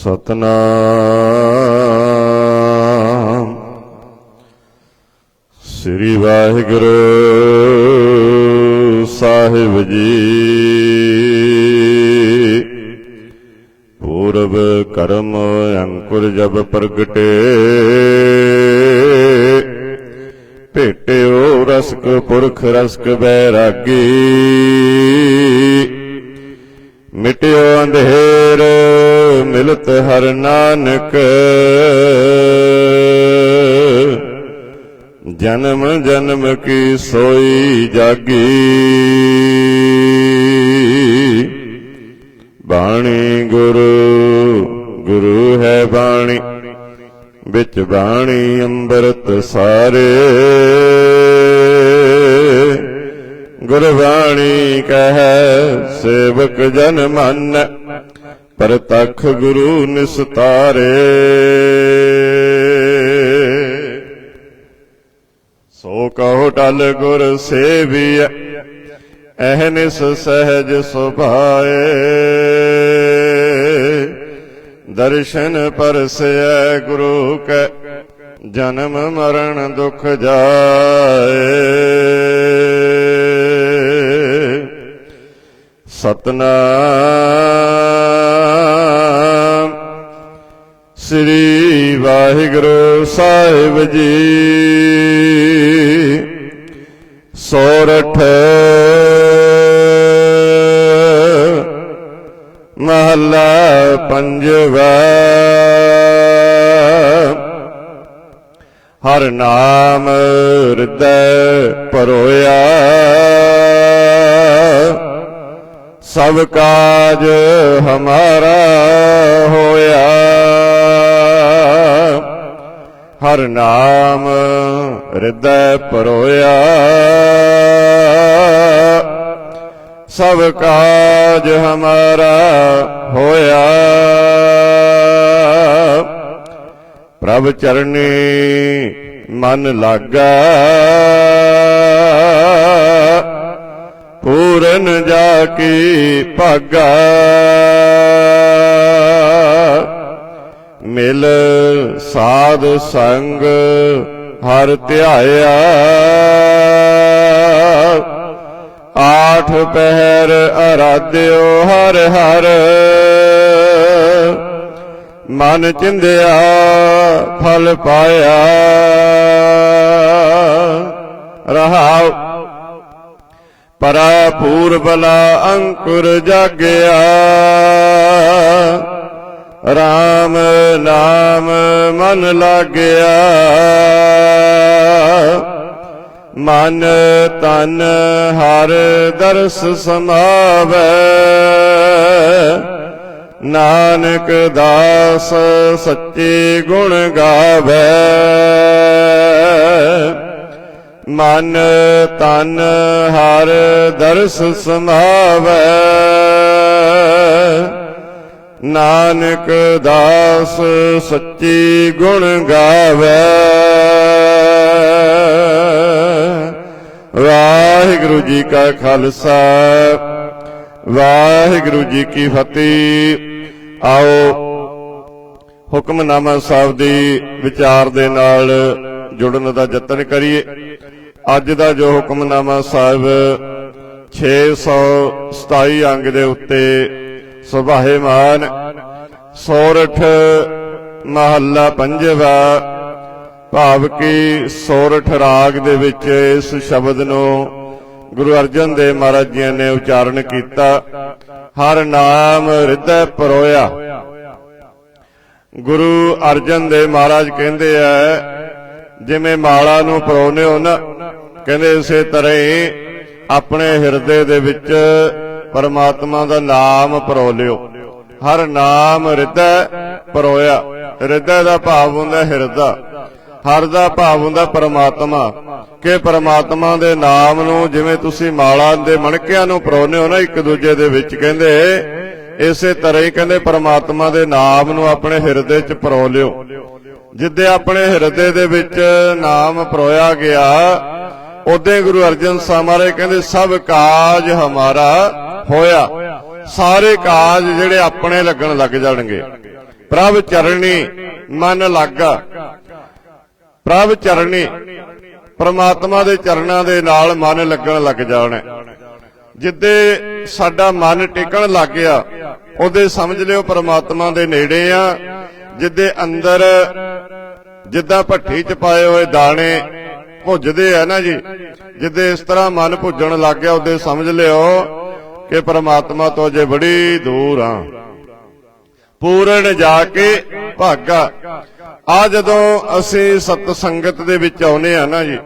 ਸਤਨਾਮ। ਸ੍ਰੀ ਵਾਹਿਗੁਰੂ ਸਾਹਿਬ ਜੀ। ਪੂਰਬ ਕਰਮ ਅੰਕੁਰ ਜਬ ਪ੍ਰਗਟੇ। ਭੇਟਿਓ ਰਸਕ ਪੁਰਖ ਰਸਕ ਬੈਰਾਗੀ। ਮਿਟਿਓ ਅੰਧੇਰ ਹਰ ਨਾਨਕ। ਜਨਮ ਜਨਮ ਕੀ ਸੋਈ ਜਾਗੀ। ਬਾਣੀ ਗੁਰੂ ਗੁਰੂ ਹੈ ਬਾਣੀ। ਵਿੱਚ ਬਾਣੀ ਅੰਮ੍ਰਿਤ ਸਾਰੇ। ਗੁਰਬਾਣੀ ਕਹੈ ਸੇਵਕ ਜਨ ਮਨ। ਪ੍ਰਤਖ ਗੁਰੂ ਨਿਸਤਾਰੇ। ਸੋ ਕਹੋ ਟਲ ਗੁਰ ਸੇਵੀਐ ਅਹਨਿਸ ਸਹਿਜ ਸੁਭਾਏ। ਦਰਸ਼ਨ ਪਰਸੈ ਗੁਰੂ ਕੈ, ਜਨਮ ਮਰਨ ਦੁਖ ਜਾਏ। ਸਤਨਾਮ ਸ੍ਰੀ ਵਾਹਿਗੁਰੂ ਸਾਹਿਬ ਜੀ। ਸੋਰਠ ਮਹੱਲਾ ਪੰਜਵਾ। ਹਰ ਨਾਮ ਹਿਰਦੈ ਪਰੋਇਆ ਸਭ ਕਾਜ ਹਮਾਰਾ ਹੋਇਆ। ਹਰ ਨਾਮ ਹਿਰਦੈ ਪਰੋਇਆ। ਸਭ ਕਾਜ ਹਮਾਰਾ ਹੋਇਆ। ਪ੍ਰਭ ਚਰਨੀ ਮਨ ਲਾਗਾ। ਪੂਰਨ ਜਾ ਕੀ ਭਾਗਾ। ਮਿਲ ਸਾਧ ਸੰਗ ਹਰ ਧਿਆਇਆ। ਆਠ ਪਹਿਰ ਅਰਾਧਿਓ ਹਰ ਹਰ। ਮਨ ਚਿੰਦਿਆ, ਫਲ ਪਾਇਆ। ਰਹਾਉ। ਪਰਾ ਪੂਰਬਲਾ ਅੰਕੁਰ ਜਾਗਿਆ। RAM ਨਾਮ ਮਨ ਲਾਗਿਆ। ਮਨ ਤਨ ਹਰ ਦਰਸ ਸਮਾਵੈ। ਨਾਨਕ ਦਾਸ ਸੱਚੇ ਗੁਣ ਗਾਵੇ। ਮਨ ਤਨ ਹਰ ਦਰਸ ਸਮਾਵੈ। ਨਾਨਕ ਦਾਸ ਸੱਚੀ ਗੁਣ ਗਾਵੇ। ਵਾਹਿਗੁਰੂ ਜੀ ਕਾ ਖਾਲਸਾ, ਵਾਹਿਗੁਰੂ ਜੀ ਕੀ ਫਤਿਹ। ਆਓ ਹੁਕਮਨਾਮਾ ਸਾਹਿਬ ਦੀ ਵਿਚਾਰ ਦੇ ਨਾਲ ਜੁੜਨ ਦਾ ਯਤਨ ਕਰੀਏ। ਅੱਜ ਦਾ ਜੋ ਹੁਕਮਨਾਮਾ ਸਾਹਿਬ 627 ਅੰਗ ਦੇ ਉੱਤੇ ਸੁਭਾਏਮਾਨ ਸੋਰਠ ਮਹੱਲਾ ਪੰਜਵਾ, ਭਾਵ ਕਿ ਸੋਰਠ ਰਾਗ ਦੇ ਵਿੱਚ ਇਸ ਸ਼ਬਦ ਨੂੰ ਗੁਰੂ ਅਰਜਨ ਦੇਵ ਮਹਾਰਾਜ ਜੀ ਨੇ ਉਚਾਰਨ ਕੀਤਾ, ਹਰ ਨਾਮ ਹਿਰਦੈ ਪਰੋਇਆ। ਗੁਰੂ ਅਰਜਨ ਦੇਵ ਮਹਾਰਾਜ ਕਹਿੰਦੇ ਆ, ਜਿਵੇਂ ਮਾਲਾ ਨੂੰ ਪਰੋਨੇ ਹੋ ਨਾ, ਕਹਿੰਦੇ ਇਸੇ ਤਰ੍ਹਾਂ ਹੀ ਆਪਣੇ ਹਿਰਦੇ ਦੇ ਵਿੱਚ ਪਰਮਾਤਮਾ ਦਾ ਨਾਮ ਪਰੋ ਲਿਓ ਹਰ ਨਾਮ ਹਿਰਦੈ ਪਰੋਇਆ। ਹਿਰਦੈ ਦਾ ਭਾਵ ਹੁੰਦਾ ਹਿਰਦਾ। ਹਰ ਦਾ ਭਾਵ ਹੁੰਦਾ ਪਰਮਾਤਮਾ। ਕਿ ਪਰਮਾਤਮਾ ਦੇ ਨਾਮ ਨੂੰ ਜਿਵੇਂ ਤੁਸੀਂ ਮਾਲਾ ਦੇ ਮਣਕਿਆਂ ਨੂੰ ਪਰੋਨੇ ਹੋ ਨਾ, ਇੱਕ ਦੂਜੇ ਦੇ ਵਿੱਚ ਕਹਿੰਦੇ, ਇਸੇ ਤਰ੍ਹਾਂ ਹੀ ਕਹਿੰਦੇ ਪਰਮਾਤਮਾ ਦੇ ਨਾਮ ਨੂੰ ਆਪਣੇ ਹਿਰਦੇ 'ਚ ਪਰੋ ਲਿਓ। ਜਿੱਦੇ ਆਪਣੇ ਹਿਰਦੇ ਦੇ ਵਿੱਚ ਨਾਮ ਪਰੋਇਆ ਗਿਆ ਉਦੋਂ ਗੁਰੂ ਅਰਜਨ ਸਾਹਿਬ ਮਹਾਰਾਜ ਕਹਿੰਦੇ, ਸਭ ਕਾਜ ਹਮਾਰਾ ਹੋਇਆ। ਸਾਰੇ ਕਾਜ ਜਿਹੜੇ ਆਪਣੇ ਲੱਗਣ ਲੱਗ ਜਾਣਗੇ। ਪ੍ਰਭ ਚਰਣੀ, ਮਨ ਲਾਗਾ। ਪ੍ਰਭ ਚਰਣੀ, ਪ੍ਰਮਾਤਮਾ ਦੇ ਚਰਨਾਂ ਦੇ ਨਾਲ ਮਨ ਲੱਗਣ ਲੱਗ ਜਾਣਾ। ਜਿੱਦੇ ਸਾਡਾ ਮਨ ਟਿਕਣ ਲੱਗ ਗਿਆ, ਉਹਦੇ ਸਮਝ ਲਿਓ ਪ੍ਰਮਾਤਮਾ ਦੇ ਨੇੜੇ ਆ। ਜਿੱਦੇ ਅੰਦਰ ਜਿੱਦਾਂ ਭੱਠੀ ਚ ਪਾਏ ਹੋਏ ਦਾਣੇ ਭੁੱਜਦੇ ਆ ਨਾ ਜੀ, ਜਿੱਦੇ ਇਸ ਤਰ੍ਹਾਂ ਮਨ ਭੁੱਜਣ ਲੱਗ ਗਿਆ, ਉਹਦੇ ਸਮਝ ਲਿਓ ਕਿ ਪ੍ਰਮਾਤਮਾ ਤੋਂ ਅਜੇ ਬੜੀ ਦੂਰ ਆ। ਪੂਰਨ ਜਾ ਕੇ ਭਾਗਾ ਆ। ਜਦੋਂ ਅਸੀਂ ਸਤ ਸੰਗਤ ਦੇ ਵਿੱਚ ਆਉਨੇ ਆ ਨਾ ਜੀ,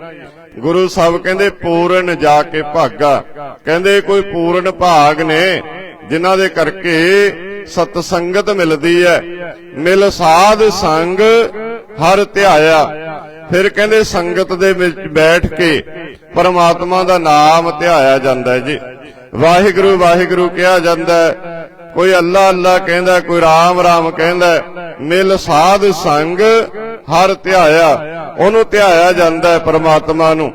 ਗੁਰੂ ਸਾਹਿਬ ਕਹਿੰਦੇ ਪੂਰਨ ਜਾ ਕੇ ਭਾਗਾ ਕਹਿੰਦੇ ਕੋਈ ਪੂਰਨ ਭਾਗ ਨੇ ਜਿਨ੍ਹਾਂ ਦੇ ਕਰਕੇ ਸਤ ਸੰਗਤ ਮਿਲਦੀ ਹੈ ਮਿਲ ਸਾਧ ਸੰਗ ਹਰ ਧਿਆਇਆ। ਫਿਰ ਕਹਿੰਦੇ ਸੰਗਤ ਦੇ ਵਿੱਚ ਬੈਠ ਕੇ ਪਰਮਾਤਮਾ ਦਾ ਨਾਮ ਧਿਆਇਆ ਜਾਂਦਾ ਜੀ। ਵਾਹਿਗੁਰੂ ਵਾਹਿਗੁਰੂ ਕਿਹਾ ਜਾਂਦਾ ਕੋਈ ਅੱਲਾ ਅੱਲਾ ਕਹਿੰਦਾ ਕੋਈ ਰਾਮ ਰਾਮ ਕਹਿੰਦਾ ਮਿਲ ਸਾਧ ਸੰਗ ਹਰ ਧਿਆਇਆ। ਉਹਨੂੰ ਧਿਆਇਆ ਜਾਂਦਾ ਹੈ ਪ੍ਰਮਾਤਮਾ ਨੂੰ।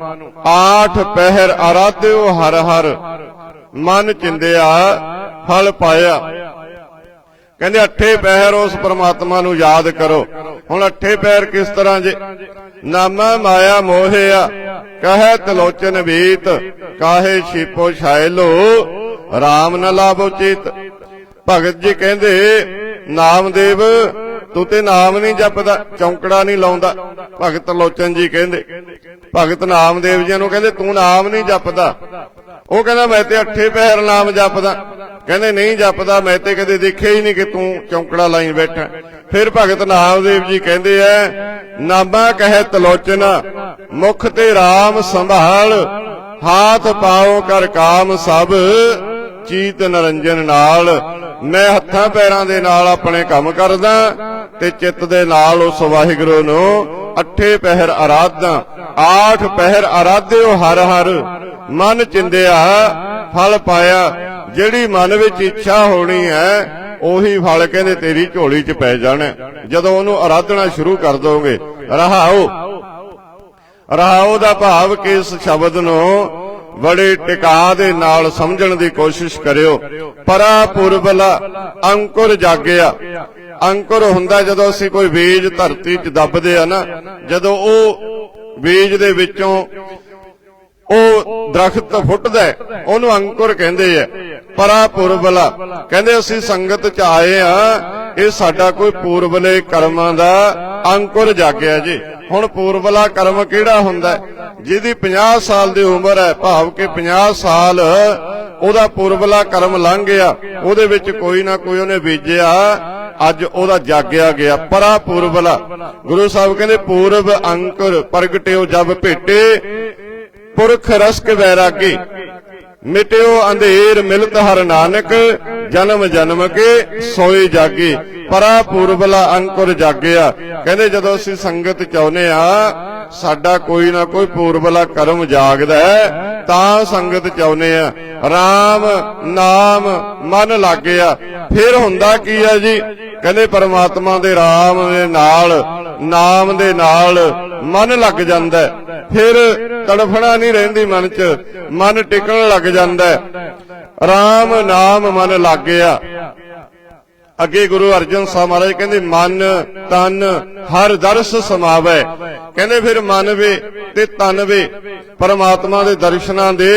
ਆਠ ਪਹਿਰ ਆਰਾਧਿਓ ਹਰ ਹਰ, ਮਨ ਚਿੰਦਿਆ, ਫਲ ਪਾਇਆ। ਕਹਿੰਦੇ ਅੱਠੇ ਪਹਿਰ ਉਸ ਪ੍ਰਮਾਤਮਾ ਨੂੰ ਯਾਦ ਕਰੋ। ਹੁਣ ਅੱਠੇ ਪਹਿਰ ਕਿਸ ਤਰ੍ਹਾਂ ਜੇ? ਨਾਮਾ ਮਾਇਆ ਮੋਹਿਆ, ਕਹੈ ਤਲੋਚਨ ਬੀਤ ਕਾਹੇ ਛੀਪੋ ਛਾਇਲੋ? RAM ਨ ਲਾਭੋ ਚਿਤ। ਭਗਤ ਜੀ ਕਹਿੰਦੇ, ਨਾਮਦੇਵ, ਤੂੰ ਤੇ ਨਾਮ ਨਹੀਂ ਜਪਦਾ, ਚੌਂਕੜਾ ਨਹੀਂ ਲਾਉਂਦਾ। ਭਗਤ ਲੋਚਨ ਜੀ ਕਹਿੰਦੇ, ਭਗਤ ਨਾਮਦੇਵ ਜੀ ਨੂੰ ਕਹਿੰਦੇ, ਤੂੰ ਨਾਮ ਨਹੀਂ ਜਪਦਾ। ਉਹ ਕਹਿੰਦਾ, ਮੈਂ ਤੇ ਅੱਠੇ ਪੈਰ ਨਾਮ ਜਪਦਾ। ਕਹਿੰਦੇ, ਨਹੀਂ ਜਪਦਾ, ਮੈਂ ਤੇ ਕਦੇ ਦੇਖਿਆ ਹੀ ਨਹੀਂ ਕਿ ਤੂੰ ਚੌਂਕੜਾ ਲਾਈ ਬੈਠਾ। ਫਿਰ ਭਗਤ ਨਾਮਦੇਵ ਜੀ ਕਹਿੰਦੇ ਐ, ਨਾਮਾ ਕਹੈ ਤਲੋਚਨ ਮੁਖ ਤੇ RAM ਸੰਭਾਲ ਹਾਥ ਪਾਓ ਕਰ ਕਾਮ ਸਭ, ਚੀਤ ਨਰੰਜਨ ਨਾਲ। ਮੈਂ ਹੱਥਾਂ ਪੈਰਾਂ ਦੇ ਨਾਲ ਆਪਣੇ ਕੰਮ ਕਰਦਾ ਤੇ ਚਿੱਤ ਦੇ ਨਾਲ ਉਸ ਵਾਹਿਗੁਰੂ ਨੂੰ ਅੱਠੇ ਪਹਿਰ ਆਰਾਧਾਂ ਆਠ ਪਹਿਰ ਆਰਾਧਿਓ ਹਰ ਹਰ। ਮਨ ਚਿੰਦਿਆ, ਫਲ ਪਾਇਆ, ਜਿਹੜੀ ਮਨ ਵਿੱਚ ਇੱਛਾ ਹੋਣੀ ਹੈ, ਉਹੀ ਫਲ ਕਹਿੰਦੇ ਤੇਰੀ ਝੋਲੀ 'ਚ ਪੈ ਜਾਣਾ। ਜਦੋਂ ਉਹਨੂੰ ਆਰਾਧਨਾ ਸ਼ੁਰੂ ਕਰ ਦੋਗੇ, ਰਹਾਓ। ਰਹਾਓ ਦਾ ਭਾਵ ਕਿ ਇਸ ਸ਼ਬਦ ਨੂੰ ਬੜੇ ਟਿਕਾ ਦੇ ਨਾਲ ਸਮਝਣ ਦੀ ਕੋਸ਼ਿਸ਼ ਕਰਿਓ। ਪਰਾ ਪੁਰਬਲਾ ਅੰਕੁਰ ਜਾਗਿਆ। ਅੰਕੁਰ ਹੁੰਦਾ ਜਦੋਂ ਅਸੀਂ ਕੋਈ ਬੀਜ ਧਰਤੀ 'ਚ ਦੱਬਦੇ ਆ ਨਾ, ਜਦੋਂ ਉਹ ਬੀਜ ਦੇ ਵਿੱਚੋਂ ਉਹ ਦਰਖਤ ਫੁੱਟਦਾ ਉਹਨੂੰ ਅੰਕੁਰ ਕਹਿੰਦੇ ਆ। ਪਰਾ ਪੁਰਬਲਾ ਕਹਿੰਦੇ ਅਸੀਂ ਸੰਗਤ ਚ ਆਏ ਆ, ਇਹ ਸਾਡਾ ਕੋਈ ਪੂਰਬਲੇ ਕਰਮਾਂ ਦਾ ਅੰਕੁਰ ਜਾਗਿਆ ਜੀ। ਹੁਣ ਪੂਰਬਲਾ ਕਰਮ ਕਿਹੜਾ ਹੁੰਦਾ? ਜਿਹਦੀ 50 ਸਾਲ ਦੀ ਉਮਰ ਹੈ, ਭਾਵ ਕਿ 50 ਸਾਲ ਉਹਦਾ ਪੂਰਬਲਾ ਕਰਮ ਲੰਘ ਗਿਆ। ਉਹਦੇ ਵਿੱਚ ਕੋਈ ਨਾ ਕੋਈ ਉਹਨੇ ਬੀਜਿਆ, ਅੱਜ ਉਹਦਾ ਜਾਗਿਆ ਗਿਆ। ਪਰਾ ਪੂਰਬਲਾ। ਗੁਰੂ ਸਾਹਿਬ ਕਹਿੰਦੇ, ਪੂਰਬ ਅੰਕੁਰ ਪ੍ਰਗਟਿਓ ਜਬ ਭੇਟੇ, ਪੁਰਖ ਰਸਕ ਵੈਰਾਗੀ। ਮਿਟਿਓ ਅੰਧੇਰ ਮਿਲਤ ਹਰ ਨਾਨਕ, ਜਨਮ ਜਨਮ ਕੇ ਸੋਏ ਜਾਗੇ। ਪਰਾ ਪੂਰਬਲਾ ਅੰਕੁਰ ਜਾਗਿਆ। ਕਹਿੰਦੇ ਜਦੋਂ ਅਸੀਂ ਸੰਗਤ ਚਾਉਨੇ ਆ, ਸਾਡਾ ਕੋਈ ਨਾ ਕੋਈ ਪੂਰਬਲਾ ਕਰਮ ਜਾਗਦਾ ਹੈ, ਤਾਂ ਸੰਗਤ ਚਾਉਨੇ ਆ। RAM ਨਾਮ, ਮਨ ਲੱਗਿਆ। ਫਿਰ ਹੁੰਦਾ ਕੀ ਹੈ ਜੀ? ਕਹਿੰਦੇ ਪਰਮਾਤਮਾ ਦੇ RAM ਦੇ ਨਾਲ, ਨਾਮ ਦੇ ਨਾਲ ਮਨ ਲੱਗ ਜਾਂਦਾ ਫਿਰ ਤੜਫਣਾ ਨਹੀਂ ਰਹਿੰਦੀ ਮਨ 'ਚ, ਮਨ ਟਿਕਣ ਲੱਗ ਜਾਂਦਾ ਹੈ। RAM ਨਾਮ, ਮਨ ਲੱਗ ਗਿਆ ਅੱਗੇ ਗੁਰੂ ਅਰਜਨ ਸਾਹਿਬ ਮਹਾਰਾਜ ਕਹਿੰਦੇ, ਮਨ, ਤਨ, ਹਰ ਦਰਸ ਸਮਾਵੈ। ਕਹਿੰਦੇ ਫਿਰ ਮਨ ਵੇ ਤੇ ਤਨ ਵੇ, ਪਰਮਾਤਮਾ ਦੇ ਦਰਸ਼ਨਾਂ ਦੇ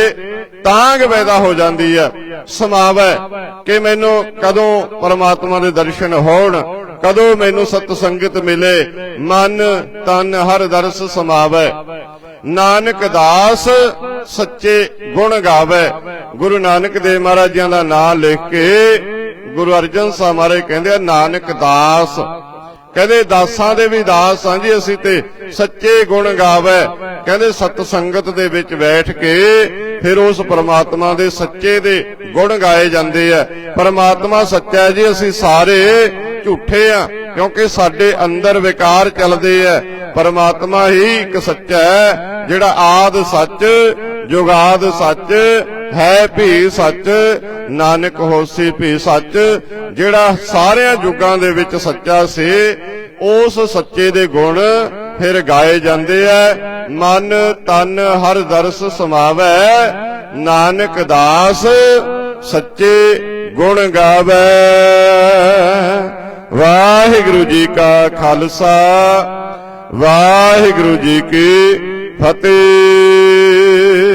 ਤਾਂਗ ਪੈਦਾ ਹੋ ਜਾਂਦੀ ਹੈ, ਸਮਾਵੈ ਕਿ ਮੈਨੂੰ ਕਦੋਂ ਪਰਮਾਤਮਾ ਦੇ ਦਰਸ਼ਨ ਹੋਣ, ਕਦੋਂ ਮੈਨੂੰ ਸਤ ਸੰਗਤ ਮਿਲੇ। ਮਨ, ਤਨ, ਹਰ ਦਰਸ ਸਮਾਵੈ। ਨਾਨਕ ਦਾਸ ਸੱਚੇ ਗੁਣ ਗਾਵੇ। ਗੁਰੂ ਨਾਨਕ ਦੇਵ ਮਹਾਰਾਜਾਂ ਦਾ ਨਾਮ ਲਿਖ ਕੇ ਗੁਰੂ ਅਰਜਨ ਸਾਹਿਬ ਮਹਾਰਾਜ ਕਹਿੰਦੇ ਆ, ਨਾਨਕ ਦਾਸ। ਕਹਿੰਦੇ ਦਾਸਾਂ ਦੇ ਵੀ ਦਾਸ ਹਾਂ ਜੀ, ਅਸੀਂ ਤੇ ਸੱਚੇ ਗੁਣ ਗਾਵੇ। ਕਹਿੰਦੇ ਸਤ ਸੰਗਤ ਦੇ ਵਿੱਚ ਬੈਠ ਕੇ ਫਿਰ ਉਸ ਪਰਮਾਤਮਾ ਦੇ ਸੱਚੇ ਦੇ ਗੁਣ ਗਾਏ ਜਾਂਦੇ ਆ। ਪਰਮਾਤਮਾ ਸੱਚਾ ਜੀ, ਅਸੀਂ ਸਾਰੇ ਝੂਠੇ ਆ, ਕਿਉਂਕਿ ਸਾਡੇ ਅੰਦਰ ਵਿਕਾਰ ਚੱਲਦੇ ਆ। ਪਰਮਾਤਮਾ ਹੀ ਇੱਕ ਸੱਚਾ ਹੈ, ਜਿਹੜਾ ਆਦ ਸੱਚ ਜੁਗਾਦ ਸੱਚ ਹੈ ਭੀ ਸੱਚ, ਨਾਨਕ ਹੋਸੀ ਭੀ ਸੱਚ। ਜਿਹੜਾ ਸਾਰਿਆਂ ਯੁੱਗਾਂ ਦੇ ਵਿੱਚ ਸੱਚਾ ਸੀ, ਉਸ ਸੱਚੇ ਦੇ ਗੁਣ ਫਿਰ ਗਾਏ ਜਾਂਦੇ ਐ। ਮਨ ਤਨ ਹਰ ਦਰਸ ਸਮਾਵੈ, ਨਾਨਕ ਦਾਸ ਸੱਚੇ ਗੁਣ ਗਾਵੇ। ਵਾਹਿਗੁਰੂ ਵਾਹਿਗੁਰੂ ਜੀ ਕਾ ਖਾਲਸਾ, ਵਾਹਿਗੁਰੂ ਜੀ ਕੀ ਫਤਿਹ।